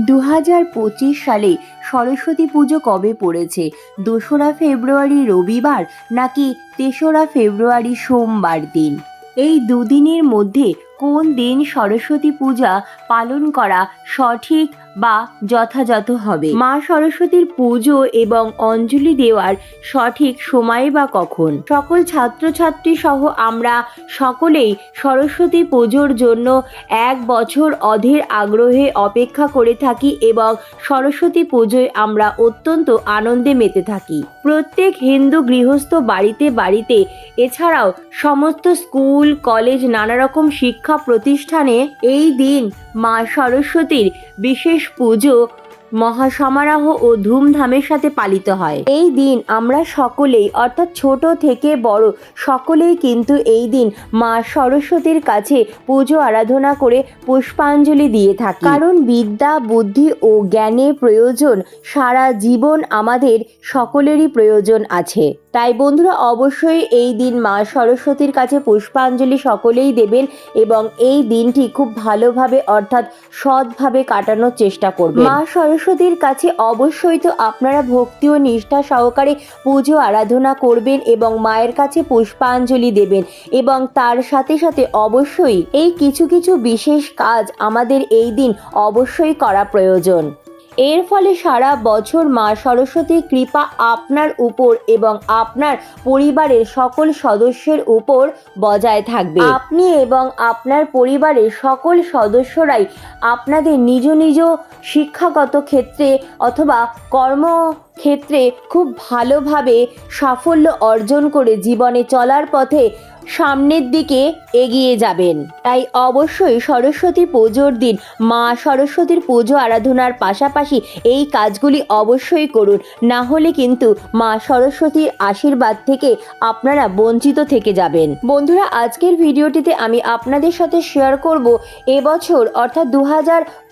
দু হাজার পঁচিশ সালে সরস্বতী পুজো কবে পড়েছে? দোসরা ফেব্রুয়ারি রবিবার নাকি তেসরা ফেব্রুয়ারি সোমবার দিন? এই দুদিনের মধ্যে কোন দিন সরস্বতী পূজা পালন করা সঠিক বা যথাযথ হবে। মা সরস্বতীর পুজো এবং অঞ্জলি দেওয়ার সঠিক সময় বা কখন? সকল ছাত্রছাত্রী সহ আমরা সকলেই সরস্বতী পুজোর জন্য এক বছর অধীর আগ্রহে অপেক্ষা করে থাকি এবং সরস্বতী পুজোয় আমরা অত্যন্ত আনন্দে মেতে থাকি। প্রত্যেক হিন্দু গৃহস্থ বাড়িতে বাড়িতে এছাড়াও সমস্ত স্কুল, কলেজ নানা রকম শিক্ষা প্রতিষ্ঠানে এই দিন মা সরস্বতীর বিশেষ পুজো মহাসমারোহ ও ধুমধামের সাথে পালিত হয়। এই দিন আমরা সকলেই, অর্থাৎ ছোট থেকে বড় সকলেই কিন্তু এই দিন মা সরস্বতীর কাছে পুজো আরাধনা করে পুষ্পাঞ্জলি দিয়ে থাকি। কারণ বিদ্যা, বুদ্ধি ও জ্ঞানের প্রয়োজন সারা জীবন আমাদের সকলেরই প্রয়োজন আছে। তাই বন্ধুরা, অবশ্যই এই দিন মা সরস্বতীর কাছে পুষ্পাঞ্জলি সকলেই দেবেন এবং এই দিনটি খুব ভালোভাবে, অর্থাৎ সৎভাবে কাটানোর চেষ্টা করবেন। মা সরস্বতীর কাছে অবশ্যই তো আপনারা ভক্তি ও নিষ্ঠা সহকারে পুজো, আরাধনা করবেন এবং মায়ের কাছে পুষ্পাঞ্জলি দেবেন। এবং তার সাথে সাথে অবশ্যই এই কিছু কিছু বিশেষ কাজ আমাদের এই দিন অবশ্যই করা প্রয়োজন। এর ফলে সারা বছর মা সরস্বতীর কৃপা আপনার উপর এবং আপনার পরিবারের সকল সদস্যের উপর বজায় থাকবে। আপনি এবং আপনার পরিবারের সকল সদস্যরাই আপনাদের নিজ নিজ শিক্ষাগত ক্ষেত্রে অথবা কর্ম ক্ষেত্রে খুব ভালোভাবে সাফল্য অর্জন করে জীবনে চলার পথে সামনের দিকে এগিয়ে যাবেন। তাই অবশ্যই সরস্বতী পুজোর দিন মা সরস্বতীর পুজো আরাধনার পাশাপাশি এই কাজগুলি অবশ্যই করুন। না হলে কিন্তু মা সরস্বতীর আশীর্বাদ থেকে আপনারা বঞ্চিত থেকে যাবেন। বন্ধুরা, আজকের ভিডিওটিতে আমি আপনাদের সাথে শেয়ার করব এবছর অর্থাৎ দু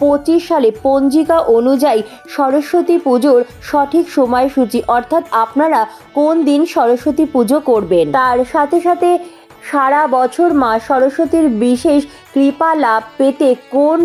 পঁচিশ সালে পঞ্জিকা অনুযায়ী সরস্বতী পুজোর সঠিক সময়সূচি অর্থাৎ আপনারা কোন দিন সরস্বতী পুজো করবেন। তার সাথে সাথে সারা বছর মা সরস্বতীর বিশেষ কৃপা লাভ পেতে কোন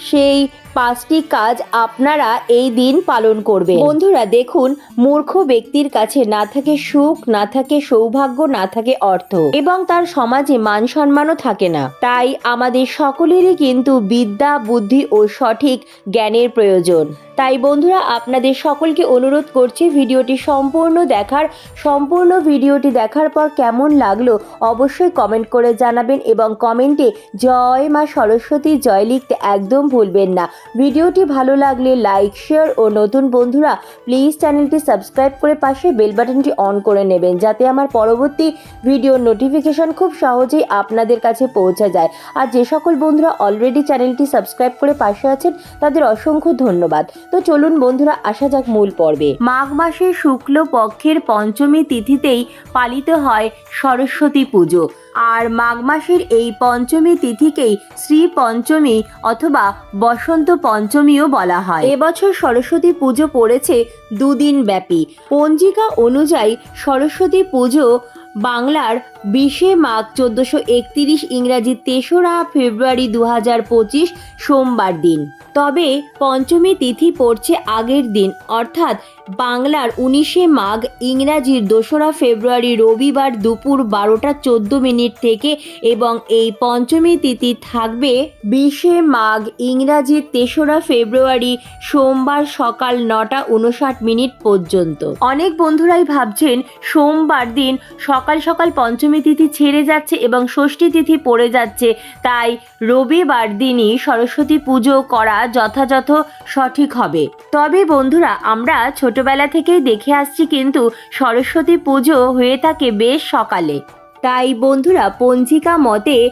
সেই পাঁচটি কাজ আপনারা এই দিন পালন করবে বন্ধুরা, দেখুন, মূর্খ ব্যক্তির কাছে না থাকে সুখ, না থাকে সৌভাগ্য, না থাকে অর্থ। এবং তার সমাজে মান সম্মানও থাকে না। তাই আমাদের সকলেরই কিন্তু বিদ্যা, বুদ্ধি ও সঠিক জ্ঞানের প্রয়োজন। তাই বন্ধুরা, আপনাদের সকলকে অনুরোধ করছি ভিডিওটি সম্পূর্ণ দেখার, সম্পূর্ণ ভিডিওটি দেখার পর কেমন লাগল অবশ্যই কমেন্ট করে জানাবেন এবং কমেন্টে জয় মা সরস্বতী জয় লিখতে একদম ভুলবেন না। ভিডিওটি ভালো লাগলে লাইক, শেয়ার ও নতুন বন্ধুরা প্লিজ চ্যানেলটি সাবস্ক্রাইব করে পাশে বেল বাটনটি অন করে নেবেন যাতে আমার পরবর্তী ভিডিওর নোটিফিকেশন খুব সহজেই আপনাদের কাছে পৌঁছে যায়। আর যে সকল বন্ধুরা অলরেডি চ্যানেলটি সাবস্ক্রাইব করে পাশে আছেন, তাদের অসংখ্য ধন্যবাদ। তো চলুন বন্ধুরা, আসা যাক মূল পর্বে। মাঘ মাসের শুক্ল পক্ষের পঞ্চমী তিথিতেই পালিত হয় সরস্বতী পুজো। আর মাঘ মাসের এই পঞ্চমী তিথিকেই শ্রী পঞ্চমী অথবা বসন্ত পঞ্চমীও বলা হয়। এবছর সরস্বতী পুজো পড়েছে দুদিন ব্যাপী। পঞ্জিকা অনুযায়ী সরস্বতী পুজো বাংলার বিশে মাঘ চোদ্দোশো একত্রিশ ইংরাজি তেসরা ফেব্রুয়ারি দু হাজার পঁচিশ সোমবার দিন। তবে পঞ্চমী তিথি পড়ছে আগের দিন, অর্থাৎ বাংলার উনিশে মাঘ ইংরাজির দোসরা ফেব্রুয়ারি রবিবার দুপুর বারোটা চোদ্দ মিনিট থেকে এবং এই পঞ্চমী তিথি থাকবে বিশে মাঘ ইংরাজির তেসরা ফেব্রুয়ারি সোমবার সকাল নটা উনষাট মিনিট পর্যন্ত। অনেক বন্ধুরাই ভাবছেন, সোমবার দিন সকাল সকাল পঞ্চমী তিথি ছেড়ে যাচ্ছে এবং ষষ্ঠী তিথি পড়ে যাচ্ছে। তাই রবিবার দিনই সরস্বতী পুজো করা যথাযথ সঠিক হবে। তবে বন্ধুরা, আমরা ছোটবেলা থেকেই দেখে আসছি কিন্তু সরস্বতী পুজো হয়ে থাকে বেশ সকালে। তাই বন্ধুরা, পঞ্জিকা মতে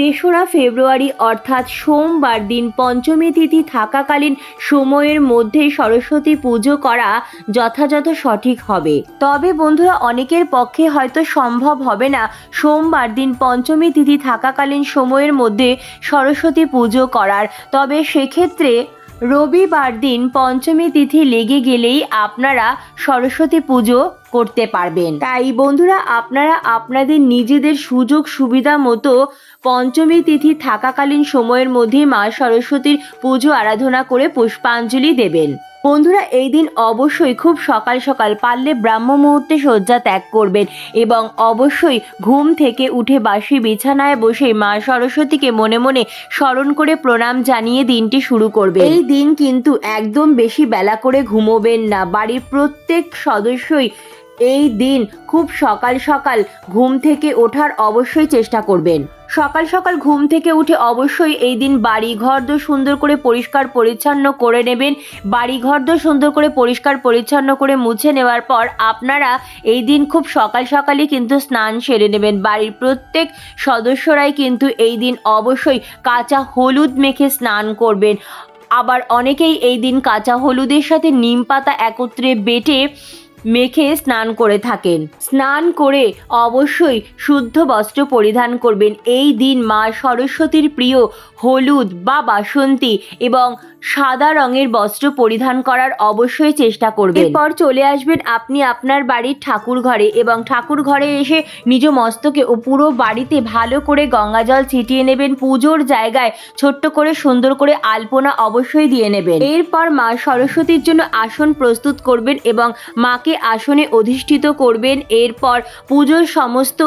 তেসরা ফেব্রুয়ারি অর্থাৎ সোমবার দিন পঞ্চমী তিথি থাকাকালীন সময়ের মধ্যে সরস্বতী পুজো করা যথাযথ সঠিক হবে। তবে বন্ধুরা, অনেকের পক্ষে হয়তো সম্ভব হবে না সোমবার দিন পঞ্চমী তিথি থাকাকালীন সময়ের মধ্যে সরস্বতী পুজো করার। তবে সেক্ষেত্রে রবিবার দিন পঞ্চমী তিথি লেগে গেলেই আপনারা সরস্বতী পুজো করতে পারবেন। তাই বন্ধুরা, আপনারা আপনাদের নিজেদের সুযোগ সুবিধা মতো পঞ্চমী তিথি থাকাকালীন সময়ের মধ্যেই মা সরস্বতীর পুজো, আরাধনা করে পুষ্পাঞ্জলি দেবেন। বন্ধুরা, এই দিন অবশ্যই খুব সকাল সকাল পারলে ব্রাহ্ম মুহূর্তে শয্যা ত্যাগ করবেন এবং অবশ্যই ঘুম থেকে উঠে বাসি বিছানায় বসে মা সরস্বতীকে মনে মনে স্মরণ করে প্রণাম জানিয়ে দিনটি শুরু করবেন। এই দিন কিন্তু একদম বেশি বেলা করে ঘুমোবেন না। বাড়ির প্রত্যেক সদস্যই এই দিন খুব সকাল সকাল ঘুম থেকে ওঠার অবশ্যই চেষ্টা করবেন। সকাল সকাল ঘুম থেকে উঠে অবশ্যই এই দিন বাড়ি ঘর দোর সুন্দর করে পরিষ্কার পরিচ্ছন্ন করে নেবেন। বাড়ি ঘর দোর সুন্দর করে পরিষ্কার পরিচ্ছন্ন করে মুছে নেওয়ার পর আপনারা এই দিন খুব সকাল সকালই কিন্তু স্নান সেরে নেবেন। বাড়ির প্রত্যেক সদস্যরাই কিন্তু এই দিন অবশ্যই কাঁচা হলুদ মেখে স্নান করবেন। আবার অনেকেই এই দিন কাঁচা হলুদের সাথে নিম পাতা একত্রে বেটে মেখে স্নান করে থাকেন। স্নান করে অবশ্যই শুদ্ধ বস্ত্র পরিধান করবেন। এই দিন মা সরস্বতীর প্রিয় হলুদ বা বাসন্তী এবং সাদা রঙের বস্ত্র পরিধান করার অবশ্যই চেষ্টা করবেন। এরপর চলে আসবেন আপনি আপনার বাড়ির ঠাকুর ঘরে এবং ঠাকুর ঘরে এসে নিজ মস্তকে ও পুরো বাড়িতে ভালো করে গঙ্গা জল ছিটিয়ে নেবেন। পুজোর জায়গায় ছোট্ট করে সুন্দর করে আলপনা অবশ্যই দিয়ে নেবেন। এরপর মা সরস্বতীর জন্য আসন প্রস্তুত করবেন এবং মাকে আসনে অধিষ্ঠিত করবেন। এরপর পুজোর সমস্ত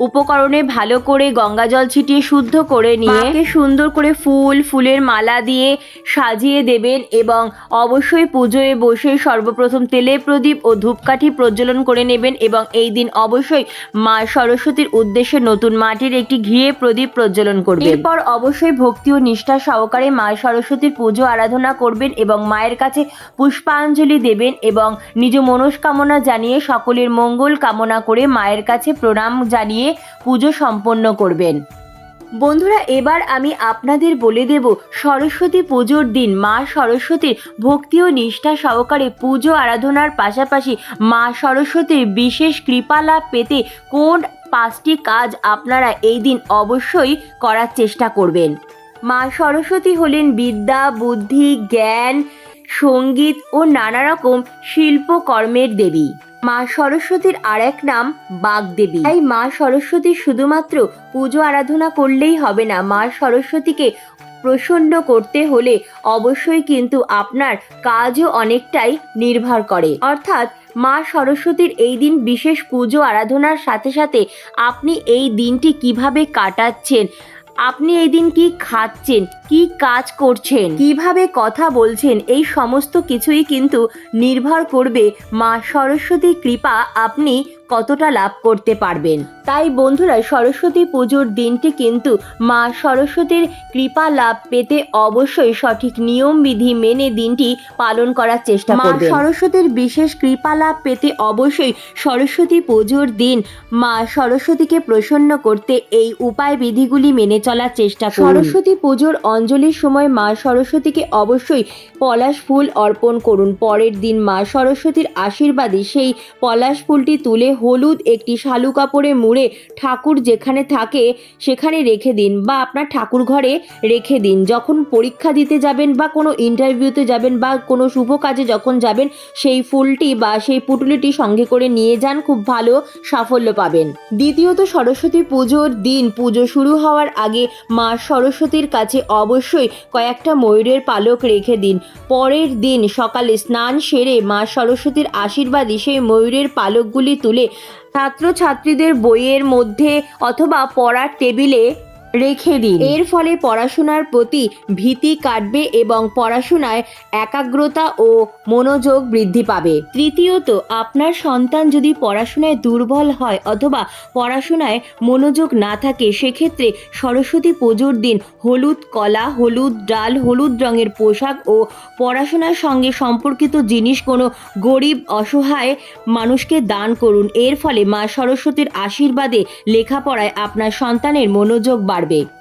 উপকরণে ভালো করে গঙ্গা জল ছিটিয়ে শুদ্ধ করে নিয়ে সুন্দর করে ফুল, ফুলের মালা দিয়ে সাজিয়ে দেবেন এবং অবশ্যই পুজোয় বসে সর্বপ্রথম তেলে প্রদীপ ও ধূপকাঠি প্রজ্বলন করে নেবেন এবং এই দিন অবশ্যই মা সরস্বতীর উদ্দেশ্যে নতুন মাটির একটি ঘিয়ে প্রদীপ প্রজ্বলন করবেন। এরপর অবশ্যই ভক্তি ও নিষ্ঠা সহকারে মা সরস্বতীর পুজো আরাধনা করবেন এবং মায়ের কাছে পুষ্পাঞ্জলি দেবেন এবং নিজ মনস্কামনা জানিয়ে সকলের মঙ্গল কামনা করে মায়ের কাছে প্রণাম জানিয়ে পুজো সম্পন্ন করবেন। বন্ধুরা, এবার আমি আপনাদের বলে দেব, সরস্বতী পুজোর দিন মা সরস্বতীর ভক্তি ও নিষ্ঠা সহকারে পুজো আরাধনার পাশাপাশি মা সরস্বতীর বিশেষ কৃপা লাভ পেতে কোন পাঁচটি কাজ আপনারা এই দিন অবশ্যই করার চেষ্টা করবেন? মা সরস্বতী হলেন বিদ্যা, বুদ্ধি, জ্ঞান সংগীত ও নানা রকম শিল্পকর্মের দেবী। মা সরস্বতীর আর এক নাম বাগদেবী। তাই মা সরস্বতী শুধুমাত্র পুজো আরাধনা করলেই হবে না, মা সরস্বতীকে প্রসন্ন করতে হলে অবশ্যই কিন্তু আপনার কাজও অনেকটাই নির্ভর করে। অর্থাৎ মা সরস্বতীর এই দিন বিশেষ পুজো আরাধনার সাথে সাথে আপনি এই দিনটি কীভাবে কাটাচ্ছেন, আপনি এই দিন কি খাচ্ছেন কি কাজ করছেন? কীভাবে কথা বলছেন? এই সমস্ত কিছুই কিন্তু নির্ভর করবে মা সরস্বতীর কৃপা আপনি কতটা লাভ করতে পারবেন। তাই বন্ধুরা সরস্বতী পুজোর দিনটি কিন্তু মা সরস্বতীর কৃপা লাভ পেতে অবশ্যই সঠিক নিয়ম বিধি মেনে দিনটি পালন করার চেষ্টা করবেন। মা সরস্বতীর বিশেষ কৃপা লাভ পেতে অবশ্যই সরস্বতী পুজোর দিন মা সরস্বতীকে প্রসন্ন করতে এই উপায় বিধিগুলি মেনে চলার চেষ্টা করুন। সরস্বতী পুজোর অঞ্জলির সময় মা সরস্বতীকে অবশ্যই পলাশ ফুল অর্পণ করুন। পরের দিন মা সরস্বতীর আশীর্বাদে সেই পলাশ ফুলটি তুলে হলুদ একটি শালু কাপড়ে মুড়ে ঠাকুর যেখানে থাকে সেখানে রেখে দিন বা আপনার ঠাকুর ঘরে রেখে দিন। যখন পরীক্ষা দিতে যাবেন বা কোনো ইন্টারভিউতে যাবেন বা কোনো শুভ কাজে যখন যাবেন, সেই ফুলটি বা সেই পুটুলিটি সঙ্গে করে নিয়ে যান, খুব ভালো সাফল্য পাবেন। দ্বিতীয়ত সরস্বতী পুজোর দিন, পুজো শুরু হওয়ার আগে মা সরস্বতীর কাছে অবশ্যই কয়েকটা ময়ূরের পালক রেখে দিন। পরের দিন সকালে স্নান সেরে মা সরস্বতীর আশীর্বাদে সেই ময়ূরের পালকগুলি তুলে ছাত্রছাত্রীদের বইয়ের মধ্যে অথবা পড়ার টেবিলে রেখে দিন। এর ফলে পড়াশোনার প্রতি ভীতি কাটবে এবং পড়াশোনায় একাগ্রতা ও মনোযোগ বৃদ্ধি পাবে। তৃতীয়ত, আপনার সন্তান যদি পড়াশোনায় দুর্বল হয় অথবা পড়াশোনায় মনোযোগ না থাকে, সেক্ষেত্রে সরস্বতী পুজোর দিন হলুদ কলা, হলুদ ডাল, হলুদ রঙের পোশাক ও পড়াশোনার সঙ্গে সম্পর্কিত জিনিস কোনো গরিব, অসহায় মানুষকে দান করুন। এর ফলে মা সরস্বতীর আশীর্বাদে লেখাপড়ায় আপনার সন্তানের মনোযোগ বাড়বে।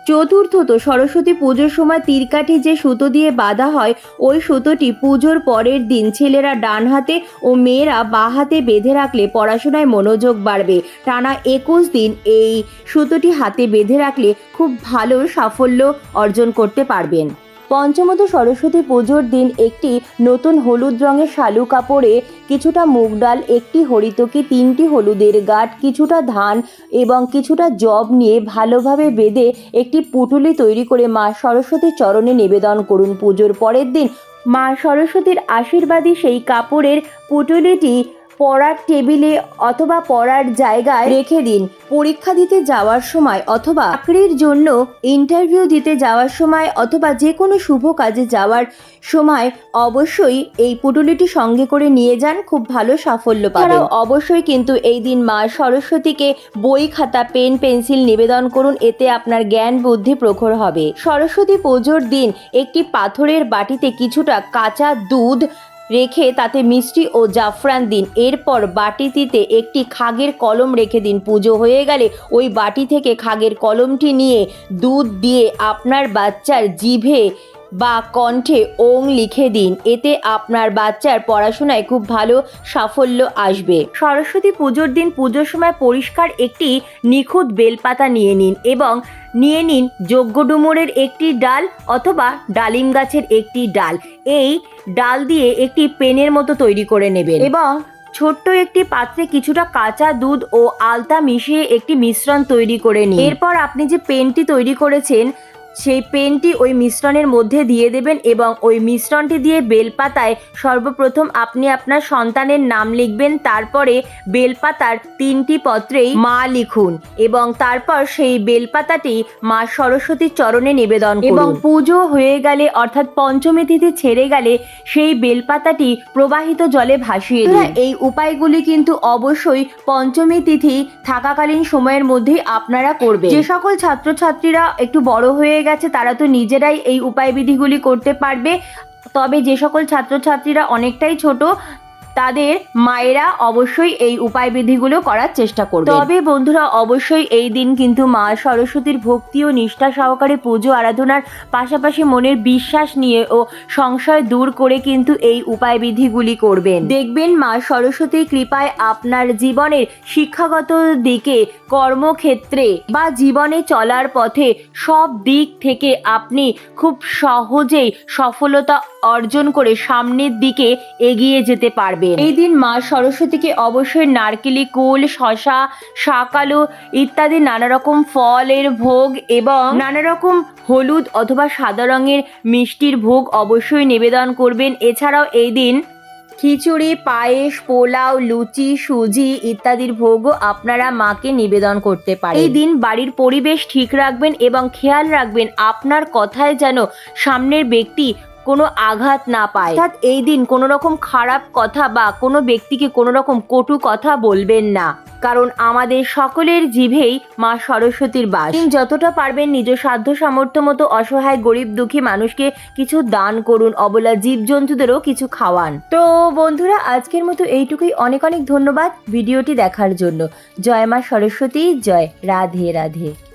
চতুর্থত, সরস্বতী পুজোর সময় তীরকাঠি যে সুতো দিয়ে বাঁধা হয়, ওই সুতোটি পুজোর পরের দিন ছেলেরা ডান হাতে ও মেয়েরা বা হাতে বেঁধে রাখলে পড়াশোনায় মনোযোগ বাড়বে। টানা একুশ দিন এই সুতোটি হাতে বেঁধে রাখলে খুব ভালো সাফল্য অর্জন করতে পারবেন। পঞ্চমত সরস্বতী পুজোর দিন একটি নতুন হলুদ রঙের শালু কাপড়ে কিছুটা মুগ ডাল, একটি হরিতকি, তিনটি হলুদের গাঁট, কিছুটা ধান এবং কিছুটা জব নিয়ে ভালোভাবে বেঁধে একটি পুটুলি তৈরি করে মা সরস্বতীর চরণে নিবেদন করুন পুজোর পরের দিন। মা সরস্বতীর আশীর্বাদী সেই কাপড়ের পুটুলিটি পড়ার টেবিলে অথবা পড়ার জায়গায় রেখে দিন। পরীক্ষা দিতে যাওয়ার সময় অথবা চাকরির জন্য ইন্টারভিউ দিতে যাওয়ার সময় অথবা যে কোনো শুভ কাজে যাওয়ার সময় অবশ্যই এই পুটুলিটি সঙ্গে করে নিয়ে যান, খুব ভালো সাফল্য পাবেন। অবশ্যই কিন্তু এই দিন মা সরস্বতীকে বই, খাতা, পেন, পেন্সিল নিবেদন করুন, এতে আপনার জ্ঞান বুদ্ধি প্রখর হবে। সরস্বতী পুজোর দিন একটি পাথরের বাটিতে কিছুটা কাঁচা দুধ রেখে তাতে মিষ্টি ও জাফরান দিন। এরপর বাটিটিতে একটি খাগের কলম রেখে দিন। পুজো হয়ে গেলে ওই বাটি থেকে খাগের কলমটি নিয়ে দুধ দিয়ে আপনার বাচ্চার জিভে বা কণ্ঠে ওং লিখে দিন। এতে আপনার বাচ্চার পড়াশোনায় খুব ভালো সাফল্য আসবে। সরস্বতী পুজোর দিন পুজোর সময় পরিষ্কার একটি নিখুঁত বেলপাতা নিয়ে নিন এবং নিয়ে নিন যজ্ঞ ডুমুরের একটি ডাল অথবা ডালিম গাছের একটি ডাল। এই ডাল দিয়ে একটি পেনের মতো তৈরি করে নেবেন। এবং ছোট্ট একটি পাত্রে কিছুটা কাঁচা দুধ ও আলতা মিশিয়ে একটি মিশ্রণ তৈরি করে নিন। এরপর আপনি যে পেনটি তৈরি করেছেন সেই পেনটি ওই মিশ্রণের মধ্যে দিয়ে দেবেন এবং ওই মিশ্রণটি দিয়ে বেলপাতায় সর্বপ্রথম আপনি আপনার সন্তানের নাম লিখবেন তারপরে বেলপাতার তিনটি পত্রেই মা লিখুন এবং তারপর সেই বেলপাতাটি মা সরস্বতীর চরণে নিবেদন এবং পুজো হয়ে গেলে অর্থাৎ পঞ্চমী তিথি ছেড়ে গেলে সেই বেলপাতাটি প্রবাহিত জলে ভাসিয়ে দিন। এই উপায়গুলি কিন্তু অবশ্যই পঞ্চমী তিথি থাকাকালীন সময়ের মধ্যেই আপনারা করবেন। যে সকল ছাত্রছাত্রীরা একটু বড় হয়ে গেছে, তারা তো নিজেরাই এই উপায় বিধিগুলি করতে পারবে। তবে যে সকল ছাত্রছাত্রীরা অনেকটাই ছোট তাদের মায়েরা অবশ্যই এই উপায় বিধিগুলো করার চেষ্টা করবে। তবে বন্ধুরা, অবশ্যই এই দিন কিন্তু মা সরস্বতীর ভক্তি ও নিষ্ঠা সহকারে পুজো, আরাধনার পাশাপাশি মনের বিশ্বাস নিয়ে ও সংশয় দূর করে কিন্তু এই উপায় বিধিগুলি করবেন। দেখবেন মা সরস্বতীর কৃপায় আপনার জীবনের শিক্ষাগত দিকে কর্মক্ষেত্রে বা জীবনে চলার পথে সব দিক থেকে আপনি খুব সহজেই সফলতা অর্জন করে সামনের দিকে এগিয়ে যেতে পারবেন। এই দিন মা সরস্বতীকে অবশ্যই নারকেলি, কুল শশা শাকালু ইত্যাদি নানা রকম ফলের ভোগ এবং নানা রকম হলুদ অথবা সাদা রঙের মিষ্টির ভোগ অবশ্যই নিবেদন করবেন। এছাড়াও এই দিন খিচুড়ি, পায়েস, পোলাও, লুচি, সুজি ইত্যাদির ভোগও আপনারা মাকে নিবেদন করতে পারেন। এই দিন বাড়ির পরিবেশ ঠিক রাখবেন এবং খেয়াল রাখবেন আপনার কথায় যেন সামনের ব্যক্তি কোনো আঘাত না পায়। অর্থাৎ এই দিন কোনো রকম খারাপ কথা বা কোনো ব্যক্তিকে কোনো রকম কটু কথা বলবেন না। কারণ আমাদের সকলের জিভেই মা সরস্বতীর বাস। যতটা পারবেন নিজ সাধ্য সামর্থ্য মতো অসহায়, গরিব, দুঃখী মানুষকে কিছু দান করুন, অবলা জীবজন্তুদেরও কিছু খাওয়ান। তো বন্ধুরা, আজকের মতো এইটুকুই। অনেক অনেক ধন্যবাদ ভিডিওটি দেখার জন্য। জয় মা সরস্বতী, জয় রাধে রাধে।